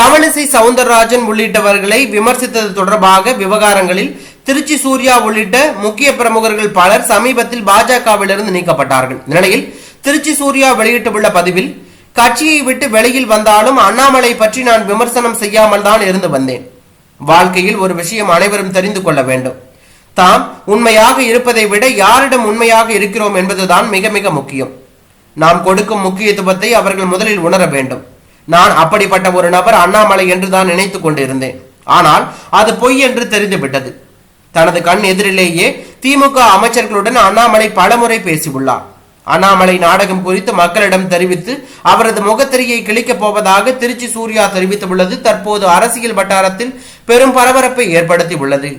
தமிழிசை சவுந்தரராஜன் உள்ளிட்டவர்களை விமர்சித்தது தொடர்பாக விவகாரங்களில் திருச்சி சூர்யா உள்ளிட்ட முக்கிய பிரமுகர்கள் பலர் சமீபத்தில் பாஜகவிலிருந்து நீக்கப்பட்டார்கள். நிலையில் திருச்சி சூர்யா வெளியிட்டுள்ள பதிவில் கட்சியை விட்டு வெளியில் வந்தாலும் அண்ணாமலை பற்றி நான் விமர்சனம் செய்யாமல் தான் இருந்து வந்தேன். வாழ்க்கையில் ஒரு விஷயம் அனைவரும் தெரிந்து கொள்ள வேண்டும். தாம் உண்மையாக இருப்பதை விட யாரிடம் உண்மையாக இருக்கிறோம் என்பதுதான் மிக மிக முக்கியம். நாம் கொடுக்கும் முக்கியத்துவத்தை அவர்கள் முதலில் உணர வேண்டும். நான் அப்படிப்பட்ட ஒரு நபர் அண்ணாமலை என்று தான் நினைத்துக் கொண்டிருந்தேன். ஆனால் அது பொய் என்று தெரிந்துவிட்டது. தனது கண் எதிரிலேயே திமுக அமைச்சர்களுடன் அண்ணாமலை பலமுறை பேசியுள்ளார். அண்ணாமலை நாடகம் குறித்து மக்களிடம் தெரிவித்து அவரது முகத்திரையை கிழிக்கப் போவதாக திருச்சி சூர்யா தெரிவித்துள்ளது தற்போது அரசியல் வட்டாரத்தில் பெரும் பரபரப்பை ஏற்படுத்தி உள்ளது